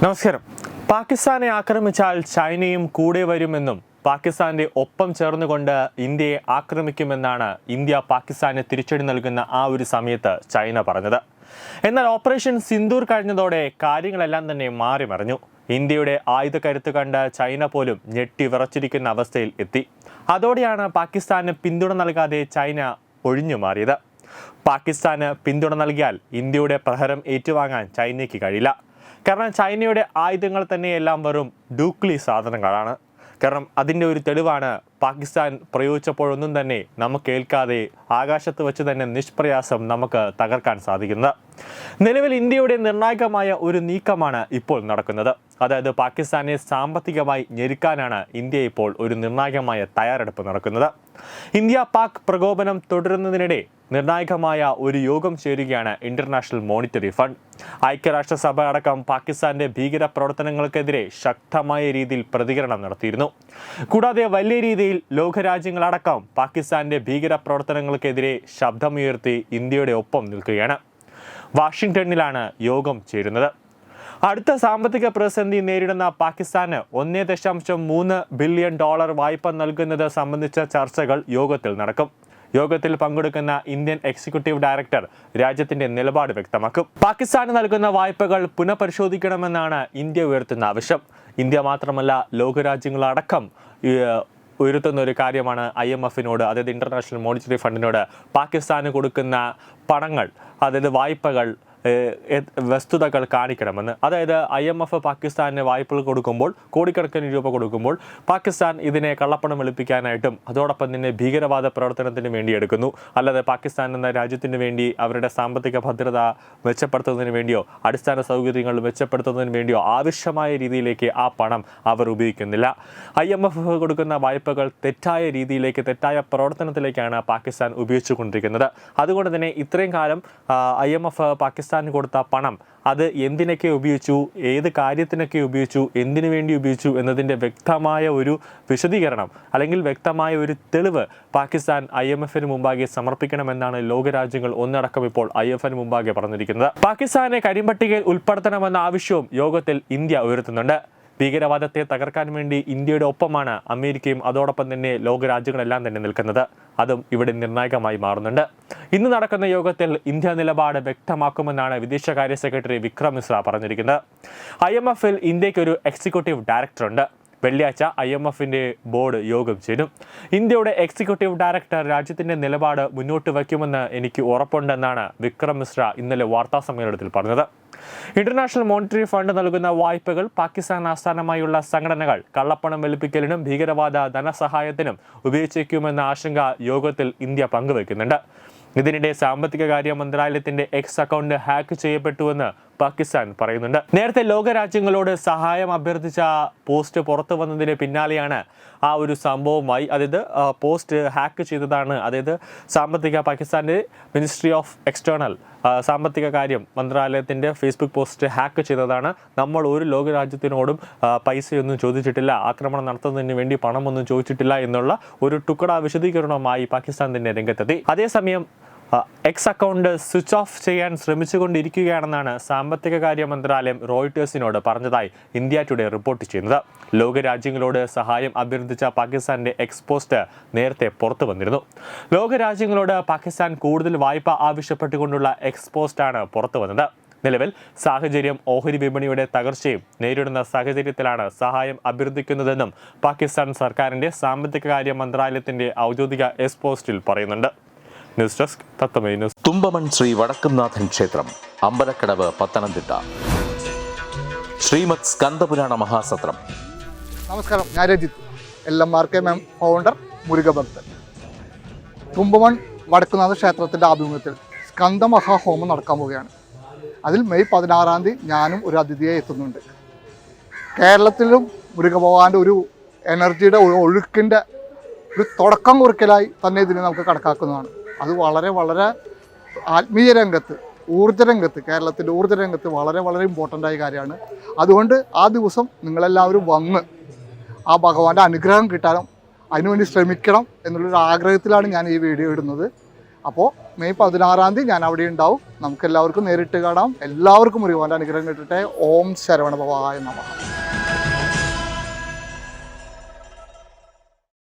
നമസ്കാരം. പാകിസ്ഥാനെ ആക്രമിച്ചാൽ ചൈനയും കൂടെ വരുമെന്നും പാകിസ്ഥാന്റെ ഒപ്പം ചേർന്നുകൊണ്ട് ഇന്ത്യയെ ആക്രമിക്കുമെന്നാണ് ഇന്ത്യ പാകിസ്ഥാന് തിരിച്ചടി നൽകുന്ന ആ ഒരു സമയത്ത് ചൈന പറഞ്ഞത്. എന്നാൽ ഓപ്പറേഷൻ സിന്ദൂർ കഴിഞ്ഞതോടെ കാര്യങ്ങളെല്ലാം തന്നെ മാറി മറിഞ്ഞു. ഇന്ത്യയുടെ ആയുധ കരുത്ത് കണ്ട് ചൈന പോലും ഞെട്ടി വിറച്ചിരിക്കുന്ന അവസ്ഥയിൽ എത്തി. അതോടെയാണ് പാകിസ്ഥാന് പിന്തുണ നൽകാതെ ചൈന ഒഴിഞ്ഞു മാറിയത്. പാകിസ്ഥാന് പിന്തുണ നൽകിയാൽ ഇന്ത്യയുടെ പ്രഹരം ഏറ്റുവാങ്ങാൻ ചൈനയ്ക്ക് കഴിയില്ല. കാരണം ചൈനയുടെ ആയുധങ്ങൾ തന്നെയെല്ലാം വെറും ഡ്യൂക്ലി സാധനങ്ങളാണ്. കാരണം അതിന്റെ ഒരു തെളിവാണ് പാകിസ്ഥാൻ പ്രയോഗിച്ചപ്പോഴൊന്നും തന്നെ നമുക്ക് ഏൽക്കാതെ ആകാശത്ത് വെച്ച് തന്നെ നിഷ്പ്രയാസം നമുക്ക് തകർക്കാൻ സാധിക്കുന്നത്. നിലവിൽ ഇന്ത്യയുടെ നിർണായകമായ ഒരു നീക്കമാണ് ഇപ്പോൾ നടക്കുന്നത്. അതായത് പാകിസ്ഥാനെ സാമ്പത്തികമായി ഞെരുക്കാനാണ് ഇന്ത്യ ഇപ്പോൾ ഒരു നിർണായകമായ തയ്യാറെടുപ്പ് നടക്കുന്നത്. ഇന്ത്യ പാക് പ്രകോപനം തുടരുന്നതിനിടെ നിർണായകമായ ഒരു യോഗം ചേരുകയാണ് ഇന്റർനാഷണൽ മോണിറ്ററി ഫണ്ട് ഐക്യരാഷ്ട്രസഭ അടക്കം പാകിസ്ഥാന്റെ ഭീകര പ്രവർത്തനങ്ങൾക്കെതിരെ ശക്തമായ രീതിയിൽ പ്രതികരണം നടത്തിയിരുന്നു. കൂടാതെ വലിയ രീതിയിൽ ലോകരാജ്യങ്ങളടക്കം പാകിസ്ഥാന്റെ ഭീകര പ്രവർത്തനങ്ങൾക്കെതിരെ ശബ്ദമുയർത്തി ഇന്ത്യയുടെ ഒപ്പം നിൽക്കുകയാണ്. വാഷിംഗ്ടണിലാണ് യോഗം ചേരുന്നത്. അടുത്ത സാമ്പത്തിക പ്രതിസന്ധി നേരിടുന്ന പാകിസ്ഥാന് ഒന്നേ ദശാംശം മൂന്ന് ബില്യൺ ഡോളർ വായ്പ നൽകുന്നത് സംബന്ധിച്ച ചർച്ചകൾ യോഗത്തിൽ നടക്കും. യോഗത്തിൽ പങ്കെടുക്കുന്ന ഇന്ത്യൻ എക്സിക്യൂട്ടീവ് ഡയറക്ടർ രാജ്യത്തിന്റെ നിലപാട് വ്യക്തമാക്കും. പാകിസ്ഥാന് നൽകുന്ന വായ്പകൾ പുനഃപരിശോധിക്കണമെന്നാണ് ഇന്ത്യ ഉയർത്തുന്ന ആവശ്യം. ഇന്ത്യ മാത്രമല്ല ലോകരാജ്യങ്ങളടക്കം ഉയർത്തുന്ന ഒരു കാര്യമാണ് ഐ എം എഫിനോട് അതായത് ഇന്റർനാഷണൽ മോണിറ്ററി ഫണ്ടിനോട് പാകിസ്ഥാന് കൊടുക്കുന്ന പണങ്ങൾ അതായത് വായ്പകൾ വസ്തുതകൾ കാണിക്കണമെന്ന് അതായത് ഐ എം എഫ് പാകിസ്ഥാന് വായ്പകൾ കൊടുക്കുമ്പോൾ കോടിക്കണക്കിന് രൂപ കൊടുക്കുമ്പോൾ പാകിസ്ഥാൻ ഇതിനെ കള്ളപ്പണം വെളുപ്പിക്കാനായിട്ടും അതോടൊപ്പം തന്നെ ഭീകരവാദ പ്രവർത്തനത്തിന് വേണ്ടി എടുക്കുന്നു. അല്ലാതെ പാകിസ്ഥാൻ എന്ന രാജ്യത്തിന് വേണ്ടി അവരുടെ സാമ്പത്തിക ഭദ്രത മെച്ചപ്പെടുത്തുന്നതിന് വേണ്ടിയോ അടിസ്ഥാന സൗകര്യങ്ങൾ മെച്ചപ്പെടുത്തുന്നതിന് വേണ്ടിയോ ആവശ്യമായ രീതിയിലേക്ക് ആ പണം അവർ ഉപയോഗിക്കുന്നില്ല. ഐ എം എഫ് കൊടുക്കുന്ന വായ്പകൾ തെറ്റായ രീതിയിലേക്ക് തെറ്റായ പ്രവർത്തനത്തിലേക്കാണ് പാകിസ്ഥാൻ ഉപയോഗിച്ചുകൊണ്ടിരിക്കുന്നത്. അതുകൊണ്ട് തന്നെ ഇത്രയും കാലം ഐ എം എഫ് പാകിസ്ഥാന് കൊടുത്ത പണം അത് എന്തിനൊക്കെ ഉപയോഗിച്ചു ഏത് കാര്യത്തിനൊക്കെ ഉപയോഗിച്ചു എന്തിനു വേണ്ടി ഉപയോഗിച്ചു എന്നതിന്റെ വ്യക്തമായ ഒരു വിശദീകരണം അല്ലെങ്കിൽ വ്യക്തമായ ഒരു തെളിവ് പാകിസ്ഥാൻ ഐ എം എഫിന് മുമ്പാകെ സമർപ്പിക്കണമെന്നാണ് ലോകരാജ്യങ്ങൾ ഒന്നടക്കം ഇപ്പോൾ ഐ എഫ് എന് മുമ്പാകെ പറഞ്ഞിരിക്കുന്നത്. പാകിസ്ഥാനെ കരിമ്പട്ടികയിൽ ഉൾപ്പെടുത്തണമെന്ന ആവശ്യവും യോഗത്തിൽ ഇന്ത്യ ഉയർത്തുന്നുണ്ട്. ഭീകരവാദത്തെ തകർക്കാൻ വേണ്ടി ഇന്ത്യയുടെ ഒപ്പമാണ് അമേരിക്കയും അതോടൊപ്പം തന്നെ ലോകരാജ്യങ്ങളെല്ലാം തന്നെ നിൽക്കുന്നത്. അതും ഇവിടെ നിർണായകമായി മാറുന്നുണ്ട്. ഇന്ന് നടക്കുന്ന യോഗത്തിൽ ഇന്ത്യ നിലപാട് വ്യക്തമാക്കുമെന്നാണ് വിദേശകാര്യ സെക്രട്ടറി വിക്രം മിശ്ര പറഞ്ഞിരിക്കുന്നത്. ഐ എം എഫിൽ ഇന്ത്യയ്ക്ക് ഒരു എക്സിക്യൂട്ടീവ് ഡയറക്ടറുണ്ട്. വെള്ളിയാഴ്ച ഐ എം എഫിന്റെ ബോർഡ് യോഗം ചേരും. ഇന്ത്യയുടെ എക്സിക്യൂട്ടീവ് ഡയറക്ടർ രാജ്യത്തിന്റെ നിലപാട് മുന്നോട്ട് വയ്ക്കുമെന്ന് എനിക്ക് ഉറപ്പുണ്ടെന്നാണ് വിക്രം മിശ്ര ഇന്നലെ വാർത്താ സമ്മേളനത്തിൽ പറഞ്ഞത്. ഇന്റർനാഷണൽ മോണിറ്ററി ഫണ്ട് നൽകുന്ന വായ്പകൾ പാകിസ്ഥാൻ ആസ്ഥാനമായുള്ള സംഘടനകൾ കള്ളപ്പണം വെളുപ്പിക്കലിനും ഭീകരവാദ ധനസഹായത്തിനും ഉപയോഗിച്ചേക്കുമെന്ന ആശങ്ക യോഗത്തിൽ ഇന്ത്യ പങ്കുവയ്ക്കുന്നുണ്ട് ഇതിനിടെ സാമ്പത്തിക കാര്യ മന്ത്രാലയത്തിന്റെ എക്സ് അക്കൗണ്ട് ഹാക്ക് ചെയ്യപ്പെട്ടുവെന്ന് പാകിസ്ഥാൻ പറയുന്നുണ്ട്. നേരത്തെ ലോകരാജ്യങ്ങളോട് സഹായം അഭ്യർത്ഥിച്ച പോസ്റ്റ് പുറത്തു വന്നതിന് പിന്നാലെയാണ് ആ ഒരു സംഭവമായി അതായത് പോസ്റ്റ് ഹാക്ക് ചെയ്തതാണ്. അതായത് സാമ്പത്തിക പാകിസ്ഥാന്റെ മിനിസ്ട്രി ഓഫ് എക്സ്റ്റേണൽ സാമ്പത്തിക കാര്യം മന്ത്രാലയത്തിന്റെ ഫേസ്ബുക്ക് പോസ്റ്റ് ഹാക്ക് ചെയ്തതാണ്. നമ്മൾ ഒരു ലോകരാജ്യത്തിനോടും പൈസയൊന്നും ചോദിച്ചിട്ടില്ല. ആക്രമണം നടത്തുന്നതിന് വേണ്ടി പണമൊന്നും ചോദിച്ചിട്ടില്ല എന്നുള്ള ഒരു ടുക്കട വിശദീകരണവുമായി പാകിസ്ഥാൻ തന്നെ രംഗത്തെത്തി. അതേസമയം എക്സ് അക്കൗണ്ട് സ്വിച്ച് ഓഫ് ചെയ്യാൻ ശ്രമിച്ചുകൊണ്ടിരിക്കുകയാണെന്നാണ് സാമ്പത്തിക കാര്യ മന്ത്രാലയം റോയിട്ടേഴ്സിനോട് പറഞ്ഞതായി ഇന്ത്യ ടുഡേ റിപ്പോർട്ട് ചെയ്യുന്നത്. ലോകരാജ്യങ്ങളോട് സഹായം അഭ്യർത്ഥിച്ച പാകിസ്ഥാന്റെ എക്സ് പോസ്റ്റ് നേരത്തെ പുറത്തു വന്നിരുന്നു. ലോകരാജ്യങ്ങളോട് പാകിസ്ഥാൻ കൂടുതൽ വായ്പ ആവശ്യപ്പെട്ടുകൊണ്ടുള്ള എക്സ് പോസ്റ്റാണ് പുറത്തു വന്നത്. നിലവിൽ സാഹചര്യം ഓഹരി വിപണിയുടെ തകർച്ചയും നേരിടുന്ന സാഹചര്യത്തിലാണ് സഹായം അഭ്യർത്ഥിക്കുന്നതെന്നും പാകിസ്ഥാൻ സർക്കാരിന്റെ സാമ്പത്തിക കാര്യ മന്ത്രാലയത്തിന്റെ ഔദ്യോഗിക എക്സ്പോസ്റ്റിൽ പറയുന്നുണ്ട്. ന്യൂസ് ഡെസ്ക് തത്തമൈ ന്യൂസ്. തുമ്പമൺ ശ്രീ വടക്കുംനാഥൻ ക്ഷേത്രം അമ്പലക്കടവ് പത്തനംതിട്ട. ശ്രീമത് സ്കന്ദപുരാണ മഹാസത്രം. നമസ്കാരം ഞാൻ Rajith. L M R K മാം ഫൗണ്ടർ മുരുകഭക്തൻ തുമ്പമൺ വടക്കുനാഥ ക്ഷേത്രത്തിന്റെ ആഭിമുഖ്യത്തിൽ സ്കന്ദ മഹാഹോമം നടക്കാൻ പോവുകയാണ്. അതിൽ മെയ് പതിനാറാം തീയതി ഞാനും ഒരു അതിഥിയായി എത്തുന്നുണ്ട്. കേരളത്തിലും മുരുകഭഗവാന്റെ ഒരു എനർജിയുടെ ഒരു ഒഴുക്കിന്റെ ഒരു തുടക്കം കുറിക്കലായി തന്നെ ഇതിനെ നമുക്ക് കണക്കാക്കുന്നതാണ്. അത് വളരെ വളരെ ആത്മീയ രംഗത്ത് ഊർജ രംഗത്ത് കേരളത്തിന്റെ ഊർജ രംഗത്ത് വളരെ വളരെ ഇമ്പോർട്ടന്റ് ആയ കാര്യമാണ്. അതുകൊണ്ട് ആ ദിവസം നിങ്ങളെല്ലാവരും വന്ന് ആ ഭഗവാന്റെ അനുഗ്രഹം കിട്ടാനും അതിനുവേണ്ടി ശ്രമിക്കണം എന്നുള്ളൊരു ആഗ്രഹത്തിലാണ് ഞാൻ ഈ വീഡിയോ ഇടുന്നത്. അപ്പോൾ മെയ് പതിനാറാം തീയതി ഞാൻ അവിടെ ഉണ്ടാവും. നമുക്കെല്ലാവർക്കും നേരിട്ട് കാണാം. എല്ലാവർക്കും ഒരുപാട് അനുഗ്രഹം കിട്ടട്ടെ. ഓം ശരവണ ഭവായ നമ.